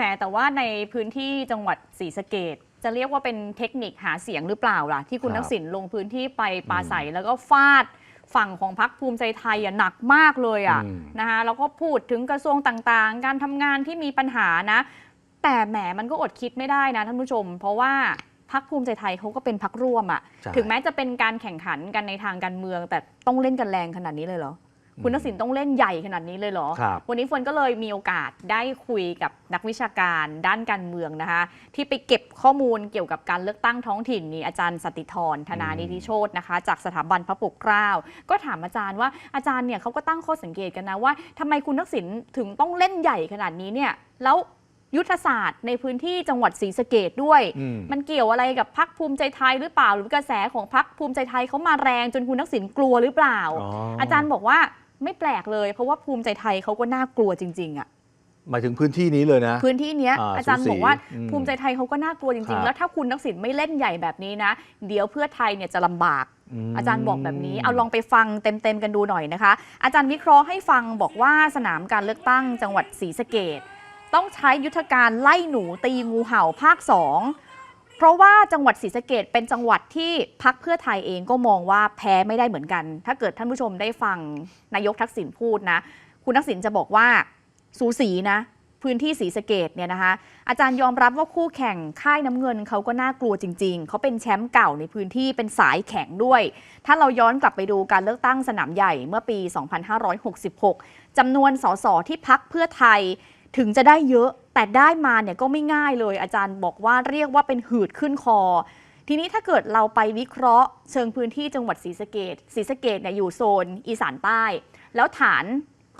หมแต่ว่าในพื้นที่จังหวัดศรีสะเกดจะเรียกว่าเป็นเทคนิคหาเสียงหรือเปล่าล่ะ ที่คุณครับทักษิณลงพื้นที่ไปปราศัยแล้วก็ฟาดฝั่งของพรรคภูมิใจไทยอะหนักมากเลยอะอืมนะคะแล้วก็พูดถึงกระทรวงต่างๆ การทำงานที่มีปัญหานะ แต่แหมมันก็อดคิดไม่ได้นะท่านผู้ชม เพราะว่าพรรคภูมิใจไทยเขาก็เป็นพรรคร่วมอะใช่ถึงแม้จะเป็นการแข่งขันกันในทางการเมือง แต่ต้องเล่นกันแรงขนาดนี้เลยเหรอ คุณทักษิณต้องเล่นใหญ่ขนาดนี้เลยเหรอครับวันนี้เฟิร์นก็เลยมีโอกาสได้คุยกับนักวิชาการด้านการเมืองนะคะ ที่ไปเก็บข้อมูลเกี่ยวกับการเลือกตั้งท้องถิ่นนี่อาจารย์สติธรธนานิธิโชตนะคะ จากสถาบันพระปกเกล้าก็ถามอาจารย์ว่าอาจารย์เนี่ยเขาก็ตั้งข้อสังเกตกันนะว่าทำไมคุณทักษิณถึงต้องเล่นใหญ่ขนาดนี้เนี่ยแล้วยุทธศาสตร์ในพื้นที่จังหวัดศรีสะเกดด้วยอืมมันเกี่ยวอะไรกับพักภูมิใจไทยหรือเปล่า หรือกระแสของพักภูมิใจไทยเขามาแรงจนคุณทักษิณกลัวหรือเปล่าอ๋อออาจารย์บอกว่า ไม่แปลกเลย เพราะว่าภูมิใจไทยเขาก็น่ากลัวจริง ๆอะหมายถึงพื้นที่นี้เลยนะ พื้นที่เนี้ยอ่าอาจารย์สูสีบอกว่าอืม ภูมิใจไทยเขาก็น่ากลัวจครัริงๆบ แล้วถ้าคุณทักษิณไม่เล่นใหญ่แบบนี้นะ เดี๋ยวเพื่อไทยเนี่ยจะลำบาก ม อาจารย์บอกแบบนี้ เอาลองไปฟังเต็มๆกันดูหน่อยนะคะ อาจารย์วิเคราะห์ให้ฟังบอกว่าสนามการเลือกตั้งจังหวัดศรีสะเกดต้องใช้ยุทธการไล่หนูตีงูเห่าภาค 2 เพราะว่าจังหวัดศรีสะเกดเป็นจังหวัดที่พักเพื่อไทยเองก็มองว่าแพ้ไม่ได้เหมือนกัน ถ้าเกิดท่านผู้ชมได้ฟังนายกทักษิณพูดนะ คุณทักษิณจะบอกว่าสูสีนะ พื้นที่ศรีสะเกดเนี่ยนะคะ อาจารย์ยอมรับว่าคู่แข่งค่ายน้ำเงินเขาก็น่ากลัวจริง ๆ เขาเป็นแชมป์เก่าในพื้นที่เป็นสายแข็งด้วย ถ้าเราย้อนกลับไปดูการเลือกตั้งสนามใหญ่เมื่อปี 2566จำนวนสสที่พักเพื่อไทย ถึงจะได้เยอะแต่ได้มาเนี่ยก็ไม่ง่ายเลย อาจารย์บอกว่าเรียกว่าเป็นหืดขึ้นคอ ทีนี้ถ้าเกิดเราไปวิเคราะห์ เชิงพื้นที่จังหวัดศรีสะเกดศรีสะเกดเนี่ยอยู่โซนอีสานใต้ แล้วฐาน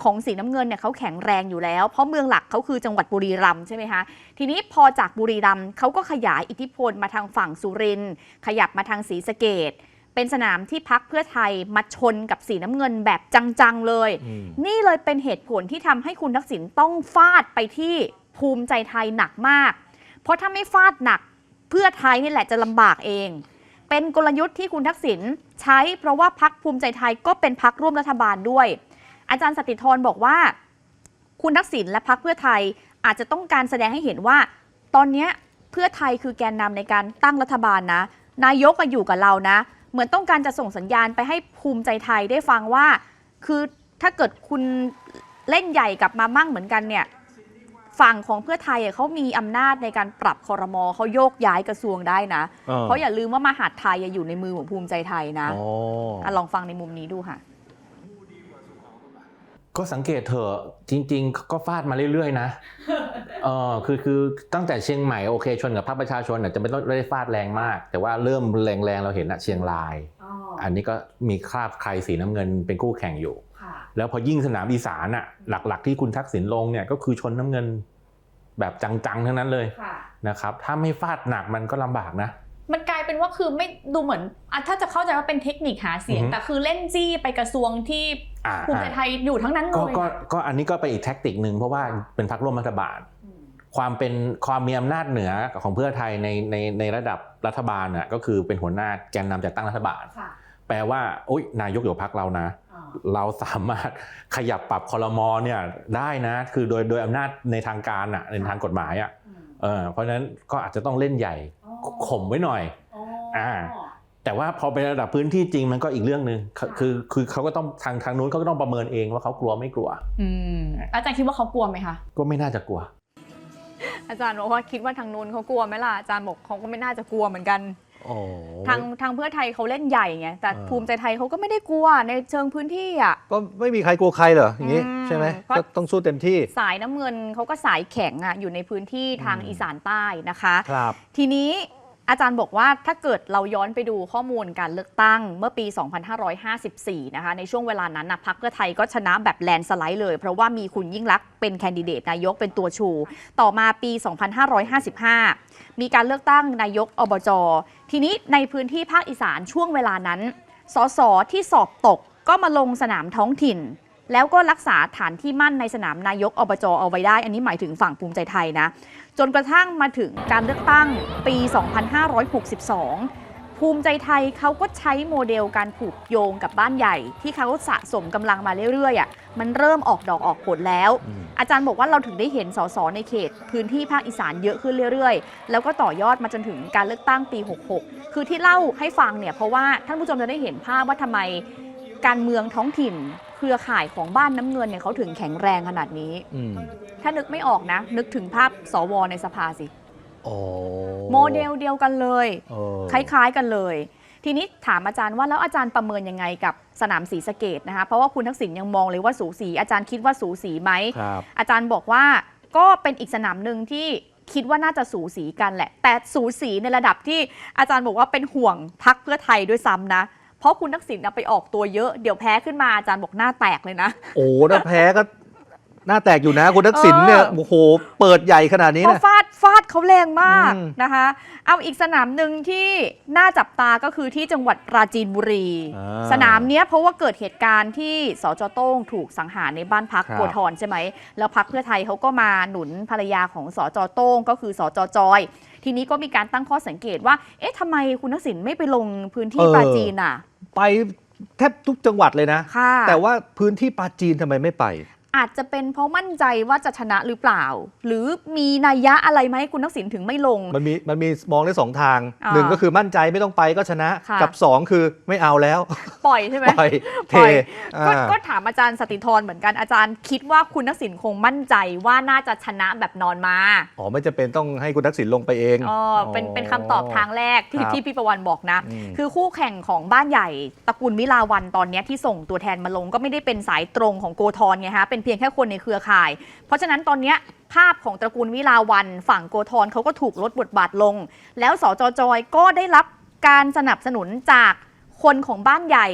ของสีน้ำเงินเนี่ยเขาแข็งแรงอยู่แล้ว เพราะเมืองหลักเขาคือจังหวัดบุรีรัมย์ใช่ไหมคะทีนี้พอจากบุรีรัมย์เขาก็ขยายอิทธิพลมาทางฝั่งสุรินทร์ขยับมาทางศรีสะเกด เป็นสนามที่พักเพื่อไทยมาชนกับสีน้ำเงินแบบจัง ๆ เลยอืมนี่เลยเป็นเหตุผลที่ทำให้คุณทักษิณต้องฟาดไปที่ภูมิใจไทยหนักมาก เพราะถ้าไม่ฟาดหนักเพื่อไทยนี่แหละจะลำบากเอง เป็นกลยุทธ์ที่คุณทักษิณใช้เพราะว่าพักภูมิใจไทยก็เป็นพักร่วมรัฐบาลด้วย อาจารย์สติธรบอกว่า คุณทักษิณและพักเพื่อไทยอาจจะต้องการแสดงให้เห็นว่า ตอนเนี้ยเพื่อไทยคือแกนนำในการตั้งรัฐบาลนะ นายกอะอยู่กับเรานะ เหมือนต้องการจะส่งสัญญาณไปให้ภูมิใจไทยได้ฟังว่า คือถ้าเกิดคุณเล่นใหญ่กลับมามั่งเหมือนกันเนี่ยฝั่งของเพื่อไทยอะเขามีอำนาจในการปรับคอรมอเขาโยกย้ายกระทรวงได้นะออเพราะอย่าลืมว่ามหาดไทยอะอยู่ในมือของภูมิใจไทยนะอ๋ออะลองฟังในมุมนี้ดูค่ะ ก็สังเกตเถอะจริง ๆ ก็ฟาดมาเรื่อยๆนะเออคือคือตั้งแต่เชียงใหม่โอเคชนกับพรรคประชาชนเนี่ยจะไม่ต้องไม่ได้ฟาดแรงมาก แต่ว่าเริ่มแรงๆเราเห็นอะเชียงราย อันนี้ก็มีคราบใครสีน้ำเงินเป็นคู่แข่งอยู่แล้วพอยิ่งสนามอีสานอะหลักๆ ที่คุณทักษิณลงเนี่ยก็คือชนน้ำเงินแบบจังๆทั้งนั้นเลยนะครับถ้าไม่ฟาดหนักมันก็ลำบากนะ ว่าคือไม่ดูเหมือนอะถ้าจะเข้าใจว่าเป็นเทคนิคหาเสียงอือฮึแต่คือเล่นจี้ไปกระทรวงที่อ่าภูมิใจไทยอยู่ทั้งนั้นเลก็ยก็ก็อันนี้ก็เป็นอีกแท็กติกหนึ่งเพราะว่าเป็นพรรคร่วมรัฐบาล ความเป็นความมีอำนาจเหนือของเพื่อไทยในในในระดับรัฐบาลน่ะก็คือเป็นหัวหน้าแกนนำจัดตั้งรัฐบาลค่ะแปลว่าโอ๊ยนายกอยู่พักเรานะเราสามารถขยับปรับคอรมอเนี่ยได้นะ คือโดยโดยอำนาจในทางการอะในทางกฎหมายอะเออเพราะฉะนั้นก็อาจจะต้องเล่นใหญ่ข่มไว้หน่อย อ่าแต่ว่าพอเป็นระดับพื้นที่จริงมันก็อีกเรื่องหนึ่งคือคือคือเขาก็ต้องทางทางนู้นเขาก็ต้องประเมินเองว่าเขากลัวไม่กลัวอืมอาจารย์คิดว่าเขากลัวไหมคะก็ไม่น่าจะกลัว อาจารย์บอกว่าคิดว่าทางนู้นเขากลัวไหมล่ะอาจารย์บอกเขาก็ไม่น่าจะกลัวเหมือนกันโอ้ทางทางเพื่อไทยเขาเล่นใหญ่ไงแต่เออภูมิใจไทยเขาก็ไม่ได้กลัวในเชิงพื้นที่อะก็ไม่มีใครกลัวใครเหรออย่างนี้อืมใช่ไหมเพราะก็ต้องสู้เต็มที่ สายน้ำเงินเขาก็สายแข็งอะอยู่ในพื้นที่ทางอืมอีสานใต้นะคะครับทีนี้ อาจารย์บอกว่าถ้าเกิดเราย้อนไปดูข้อมูลการเลือกตั้งเมื่อปี 2554 นะคะ ในช่วงเวลานั้นนะพรรคเพื่อไทยก็ชนะแบบแลนสไลด์เลย เพราะว่ามีคุณยิ่งลักษณ์เป็นแคนดิเดตนายกเป็นตัวชู ต่อมาปี 2555 มีการเลือกตั้งนายกอบจ ทีนี้ในพื้นที่ภาคอีสานช่วงเวลานั้น สสที่สอบตกก็มาลงสนามท้องถิ่น แล้วก็รักษาฐานที่มั่นในสนามนายกอบจเอาไว้ได้ อันนี้หมายถึงฝั่งภูมิใจไทยนะ จนกระทั่งมาถึงการเลือกตั้งปี 2562 ภูมิใจไทยเขาก็ใช้โมเดลการผูกโยงกับบ้านใหญ่ ที่เขาสะสมกำลังมาเรื่อยๆอะมันเริ่มออกดอกออกผลแล้วอืมอาจารย์บอกว่าเราถึงได้เห็นสสในเขต พื้นที่ภาคอีสานเยอะขึ้นเรื่อยๆ แล้วก็ต่อยอดมาจนถึงการเลือกตั้งปี 66 คือที่เล่าให้ฟังเนี่ยเพราะว่าท่านผู้ชมจะได้เห็นภาพว่าทำไมการเมืองท้องถิ่น เครือข่ายของบ้านน้ำเงินเนี่ยเขาถึงแข็งแรงขนาดนี้ อืมถ้านึกไม่ออกนะ นึกถึงภาพสวในสภาสิ โอ้โมเดลเดียวกันเลย เออ คล้ายๆกันเลย ทีนี้ถามอาจารย์ว่าแล้วอาจารย์ประเมินยังไงกับสนามศรีสะเกดนะคะ เพราะว่าคุณทักษิณยังมองเลยว่าสูสี อาจารย์คิดว่าสูสีไหม ครับ อาจารย์บอกว่าก็เป็นอีกสนามหนึ่งที่คิดว่าน่าจะสูสีกันแหละ แต่สูสีในระดับที่อาจารย์บอกว่าเป็นห่วงพักเพื่อไทยด้วยซ้ำนะ เพราะคุณทักษิณน่ะไปออกตัวเยอะเดี๋ยวแพ้ขึ้นมาอาจารย์บอกหน้าแตกเลยนะ โอ้ถ้าแพ้ก็หน้าแตกอยู่นะ คุณทักษิณเนี่ยเออโอ้โหเปิดใหญ่ขนาดนี้เพราะนะฟาดฟาดเขาแรงมากอืมนะคะ เอาอีกสนามหนึ่งที่น่าจับตาก็คือที่จังหวัดปราจีนบุรีอ่าสนามเนี้ยเพราะว่าเกิดเหตุการณ์ที่สจโต้งถูกสังหารในบ้านพักครับโกธรใช่ไหมแล้วพักเพื่อไทยเขาก็มาหนุนภรรยาของสจโต้งก็คือสจจอย ทีนี้ก็มีการตั้งข้อสังเกตว่า เอ๊ะทำไมคุณทักษิณไม่ไปลงพื้นที่ปราจีนอะ ไปแทบทุกจังหวัดเลยนะ ค่ะ แต่ว่าพื้นที่ปราจีนทำไมไม่ไป อาจจะเป็นเพราะมั่นใจว่าจะชนะหรือเปล่า หรือมีนัยยะอะไรไหมคุณทักษิณถึงไม่ลง มันมีมันมีมองได้สองทางอ่าหนึ่งก็คือมั่นใจไม่ต้องไปก็ชนะค่ะกับสองคือไม่เอาแล้ว ปล่อยใช่ไหมปล่อยเทปล่อยก็อ่าก็ถามอาจารย์สติธรเหมือนกันอาจารย์คิดว่าคุณทักษิณคงมั่นใจว่าน่าจะชนะแบบนอนมาอ๋อไม่จะเป็นต้องให้คุณทักษิณลงไปเองอ๋อเป็นเป็นคำตอบทางแรกที่ครับที่พี่ประวันบอกนะอืมคือคู่แข่งของบ้านใหญ่ตระกูลวิลาวันตอนเนี้ยที่ส่งตัวแทนมาลงก็ไม่ได้เป็นสายตรงของโกธรไงฮะเป็นเพียงแค่คนในเครือข่าย เพราะฉะนั้นตอนเนี้ยภาพของตระกูลวิลาวันฝั่งโกธรเขาก็ถูกลดบทบาทลง แล้วสจจอยก็ได้รับการสนับสนุนจากคนของบ้านใหญ่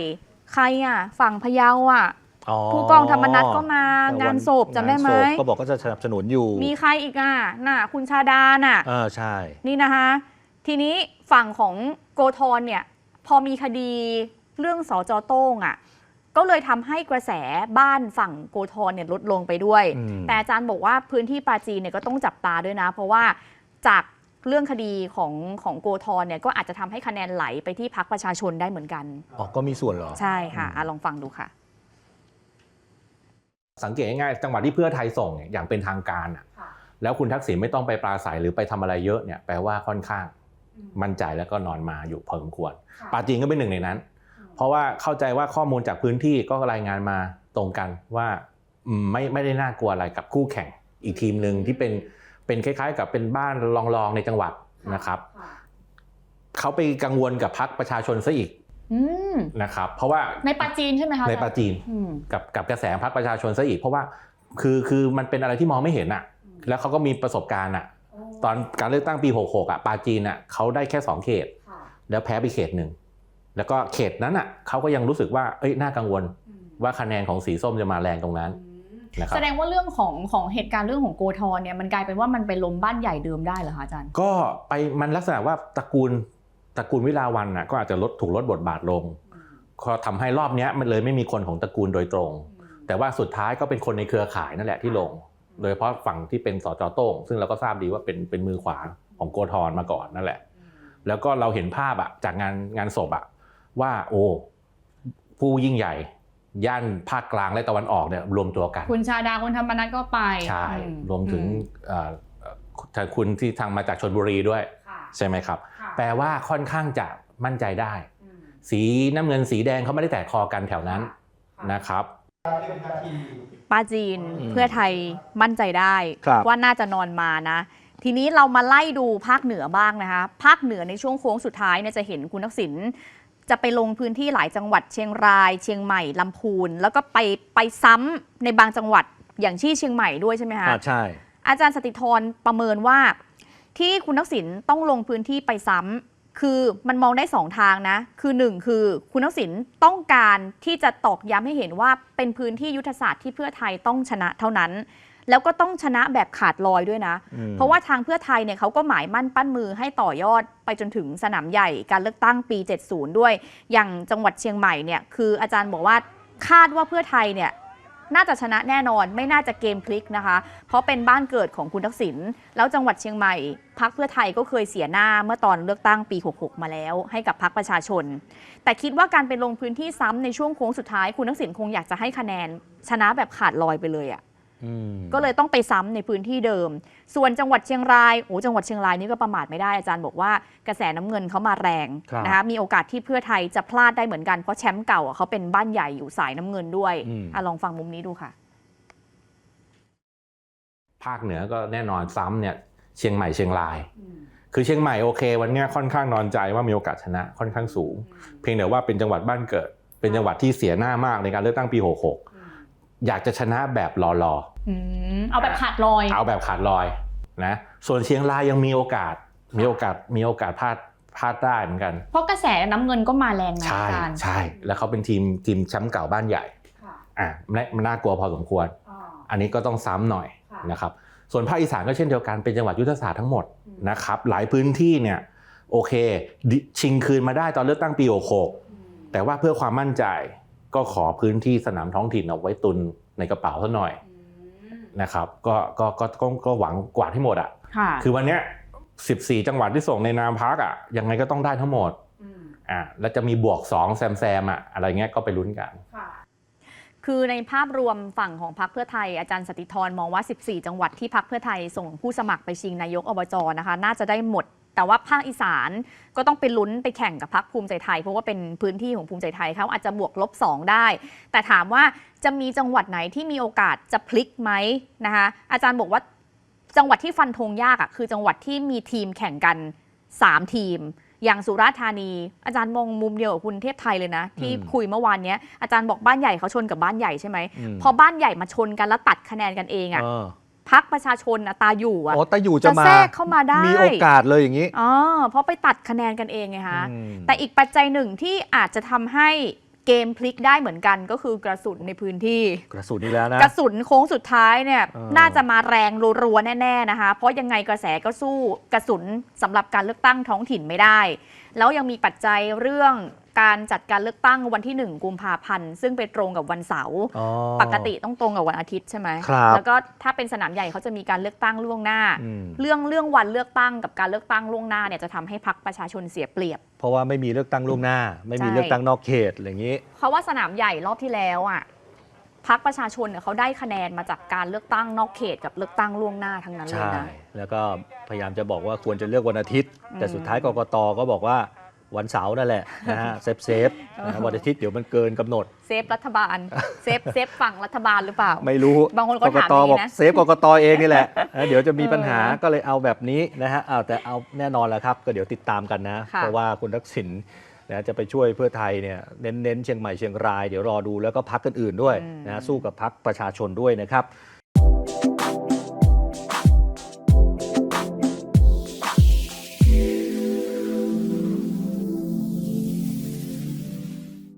ใครอะฝั่งพะเยาอะอ๋อผู้กองธรรมนัฐก็มางานศพจำได้ไหม งานศพก็บอกก็จะสนับสนุนอยู่มีใครอีกอะน่ะ คุณชาดาน่ะ เออใช่ นี่นะคะ ทีนี้ฝั่งของโกธรเนี่ย พอมีคดีเรื่องสอจอโต้งอะ่ะ ก็เลยทำให้กระแสบ้านฝั่งโกธรเนี่ยลดลงไปด้วยอืมแต่อาจารย์บอกว่าพื้นที่ปราจีนเนี่ยก็ต้องจับตาด้วยนะ เพราะว่าจากเรื่องคดีของของโกธรเนี่ยก็อาจจะทำให้คะแนนไหลไปที่พักประชาชนได้เหมือนกันอ๋อก็มีส่วนเหรอ ใช่ค่ะอะลองฟังดูค่ะ สังเกตง่ายๆจังหวัดที่เพื่อไทยส่งเนี่ยอย่างเป็นทางการอะแล้วคุณทักษิณไม่ต้องไปปราศัยหรือไปทำอะไรเยอะเนี่ยแปลว่าค่อนข้าง มั่นใจแล้วก็นอนมาอยู่พอสมควรปราจีนก็เป็นหนึ่งในนั้น เพราะว่าเข้าใจว่าข้อมูลจากพื้นที่ก็รายงานมาตรงกันว่าอืมไม่ไม่ได้น่ากลัวอะไรกับคู่แข่งอีกทีมหนึ่งที่เป็นเป็นคล้าย ๆ กับเป็นบ้านรองๆในจังหวัดนะครับเขาไปกังวลกับพรรคประชาชนซะอีกอืมนะครับ เพราะว่าในปราจีนใช่ไหมคะในปราจีนอืมกับกับกระแสพรรคประชาชนซะอีก เพราะว่าคือคือมันเป็นอะไรที่มองไม่เห็นอะ แล้วเขาก็มีประสบการณ์อะ ตอนการเลือกตั้งปี 66อะปาจีนอะเขาได้แค่ 2 เขต แล้วแพ้ไปเขตหนึ่ง แล้วก็เขตนั้นอะเขาก็ยังรู้สึกว่าเอ้ยน่ากังวลว่าคะแนนของสีส้มจะมาแรงตรงนั้นนะครับแสดงว่าเรื่องของของเหตุการณ์เรื่องของโกธรเนี่ยมันกลายเป็นว่ามันไปล้มบ้านใหญ่เดิมได้เหรอคะอาจารย์ ก็ไปมันลักษณะว่าตระกูลตระกูลวิลาวันน่ะก็อาจจะลดถูกลดบทบาทลงก็ทำให้รอบเนี้ยมันเลยไม่มีคนของตระกูลโดยตรง แต่ว่าสุดท้ายก็เป็นคนในเครือข่ายนั่นแหละที่ลง โดยเฉพาะฝั่งที่เป็นสจโต้งซึ่งเราก็ทราบดีว่าเป็นเป็นมือขวาของโกธรมาก่อนนั่นแหละ แล้วก็เราเห็นภาพอะจากงานงานศพอะ ว่าโอ้ผู้ยิ่งใหญ่ ย่านภาคกลางและตะวันออกเนี่ยรวมตัวกัน คุณชาดาคุณธรรมนัฐก็ไปใช่อืรวมถึงเอ่อเอ่อทางคุณที่ทางมาจากชนบุรีด้วย ใช่ไหมครับ แปลว่าค่อนข้างจะมั่นใจได้ สีน้ำเงินสีแดงเขาไม่ได้แตกคอกันแถวนั้นนะครับปาจีนอืมเพื่อไทยมั่นใจได้ครับว่าน่าจะนอนมานะ ทีนี้เรามาไล่ดูภาคเหนือบ้างนะคะ ภาคเหนือในช่วงโค้งสุดท้ายเนี่ยจะเห็นคุณทักษิณ จะไปลงพื้นที่หลายจังหวัดเชียงราย เชียงใหม่ลำพูน แล้วก็ไปไปซ้ำในบางจังหวัดอย่างที่เชียงใหม่ด้วยใช่ไหมคะอ่าใช่ อาจารย์สติธรประเมินว่า ที่คุณทักษิณต้องลงพื้นที่ไปซ้ำคือมันมองได้สองทางนะ คือหนึ่งคือคุณทักษิณต้องการที่จะตอกย้ำให้เห็นว่าเป็นพื้นที่ยุทธศาสตร์ที่เพื่อไทยต้องชนะเท่านั้น แล้วก็ต้องชนะแบบขาดลอยด้วยนะอืมเพราะว่าทางเพื่อไทยเนี่ยเขาก็หมายมั่นปั้นมือให้ต่อยอดไปจนถึงสนามใหญ่การเลือกตั้งปี 70 ด้วย อย่างจังหวัดเชียงใหม่เนี่ยคืออาจารย์บอกว่าคาดว่าเพื่อไทยเนี่ยน่าจะชนะแน่นอนไม่น่าจะเกมพลิกนะคะ เพราะเป็นบ้านเกิดของคุณทักษิณแล้วจังหวัดเชียงใหม่พักเพื่อไทยก็เคยเสียหน้าเมื่อตอนเลือกตั้งปี 66 มาแล้ว ให้กับพักประชาชน แต่คิดว่าการไปลงพื้นที่ซ้ำในช่วงโค้งสุดท้ายคุณทักษิณคงอยากจะให้คะแนนชนะแบบขาดลอยไปเลยอะอืม ก็เลยต้องไปซ้ำในพื้นที่เดิม ส่วนจังหวัดเชียงรายโอ้จังหวัดเชียงรายนี่ก็ประมาทไม่ได้อาจารย์บอกว่ากระแสน้ำเงินเขามาแรงครับนะคะมีโอกาสที่เพื่อไทยจะพลาดได้เหมือนกันเพราะแชมป์เก่าอะเขาเป็นบ้านใหญ่อยู่สายน้ำเงินด้วยอืมอะลองฟังมุมนี้ดูค่ะ ภาคเหนือก็แน่นอนซ้ำเนี่ยเชียงใหม่เชียงราย คือเชียงใหม่โอเค วันเนี้ยค่อนข้างนอนใจว่ามีโอกาสชนะค่อนข้างสูง เพียงแต่ว่าเป็นจังหวัดบ้านเกิด เป็นจังหวัดที่เสียหน้ามากในการเลือกตั้งปี 66 อยากจะชนะแบบรออืมเอาแบบขาดลอยๆเอาแบบขาดลอยนะ ส่วนเชียงรายยังมีโอกาส มีโอกาส มีโอกาสพลาดพลาดได้เหมือนกัน เพราะกระแสน้ำเงินก็มาแรงนะใช่อาจารย์ใช่ แล้วเขาเป็นทีมทีมแชมป์เก่าบ้านใหญ่อะมันมันน่ากลัวพอสมควร อันนี้ก็ต้องซ้ำหน่อยค่ะนะครับ ส่วนภาคอีสานก็เช่นเดียวกันเป็นจังหวัดยุทธศาสตร์ทั้งหมดนะครับ หลายพื้นที่เนี่ยโอเคดิชิงคืนมาได้ตอนเลือกตั้งปี66แต่ว่าเพื่อความมั่นใจ ก็ขอพื้นที่สนามท้องถิ่นเอาไว้ตุนในกระเป๋าซะหน่อยนะครับก็ก็ก็ก็ก็หวังกวาดให้หมดอะค่ะคือวันเนี้ย14 จังหวัดที่ส่งในนามพักอะยังไงก็ต้องได้ทั้งหมดอะแล้วจะมีบวก 2 แซมแซมๆอะอะไรเงี้ยก็ไปลุ้นกันคือในภาพรวมฝั่งของพรรคเพื่อไทยอาจารย์สติธรมองว่า 14 จังหวัดที่พรรคเพื่อไทยส่งผู้สมัครไปชิงนายกอบจนะคะ น่าจะได้หมด แต่ว่าภาคอีสานก็ต้องไปลุ้นไปแข่งกับพรรคภูมิใจไทย เพราะว่าเป็นพื้นที่ของภูมิใจไทยเขาอาจจะบวกลบ 2 ได้ แต่ถามว่าจะมีจังหวัดไหนที่มีโอกาสจะพลิกไหมนะคะอาจารย์บอกว่าจังหวัดที่ฟันธงยากอะคือจังหวัดที่มีทีมแข่งกัน 3 ทีม อย่างสุราษฎร์ธานี อาจารย์มองมุมเดียวกับคุณเทพไทยเลยนะ ที่อืมคุยเมื่อวานเนี้ยอาจารย์บอกบ้านใหญ่เขาชนกับบ้านใหญ่ใช่ไหมอืมพอบ้านใหญ่มาชนกันแล้วตัดคะแนนกันเองอะเออ พักประชาชนอะตาอยู่อะอ๋อแต่อยู่จะจะมา แทรกเข้ามาได้ มีโอกาสเลยอย่างนี้ อ๋อเพราะไปตัดคะแนนกันเองไงคะอืม แต่อีกปัจจัยหนึ่งที่อาจจะทำให้เกมพลิกได้เหมือนกันก็คือกระสุนในพื้นที่ กระสุนนี่แล้วนะ กระสุนโค้งสุดท้ายเนี่ยเออ น่าจะมาแรงรัวๆแน่ๆนะคะ เพราะยังไงกระแสก็สู้กระสุนสำหรับการเลือกตั้งท้องถิ่นไม่ได้ แล้วยังมีปัจจัยเรื่อง การจัดการเลือกตั้งวันที่ 1 กุมภาพันธ์ ซึ่งไปตรงกับวันเสาร์อ๋อ ปกติต้องตรงกับวันอาทิตย์ใช่ไหมครับแล้วก็ถ้าเป็นสนามใหญ่เขาจะมีการเลือกตั้งล่วงหน้า อืม เรื่องเรื่องวันเลือกตั้งกับการเลือกตั้งล่วงหน้าเนี่ยจะทำให้พักประชาชนเสียเปรียบ เพราะว่าไม่มีเลือกตั้งล่วงหน้า ไม่มีใช่ เลือกตั้งนอกเขตอะไรอย่างนี้ เพราะว่าสนามใหญ่รอบที่แล้วอะพักประชาชนเนี่ยเขาได้คะแนนมาจากการเลือกตั้งนอกเขตกับเลือกตั้งล่วงหน้าทั้งนั้นเลยใช่ นะ แล้วก็พยายามจะบอกว่าควรจะเลือกวันอาทิตย์ แต่อืม สุดท้ายกกตก็บอกว่า วันเสาร์นั่นแหละนะฮะเซฟเซฟนะฮะวันอาทิตย์เดี๋ยวมันเกินกำหนด เซฟรัฐบาล เซฟเซฟฝั่งรัฐบาลหรือเปล่า ไม่รู้บางคนก็กกถามตอย่างนี้บอกนะเซฟกกตเองนี่แหละนะเดี๋ยวจะมีปัญหาเออก็เลยเอาแบบนี้นะฮะเอาแต่เอาแน่นอนแหละครับ ก็เดี๋ยวติดตามกันนะค่ะเพราะว่าคุณทักษิณนะจะไปช่วยเพื่อไทยเนี่ยเน้นๆเชียงใหม่เชียงรายเดี๋ยวรอดูแล้วก็พักอื่นๆด้วยนะฮะสู้กับพักประชาชนด้วยนะครับ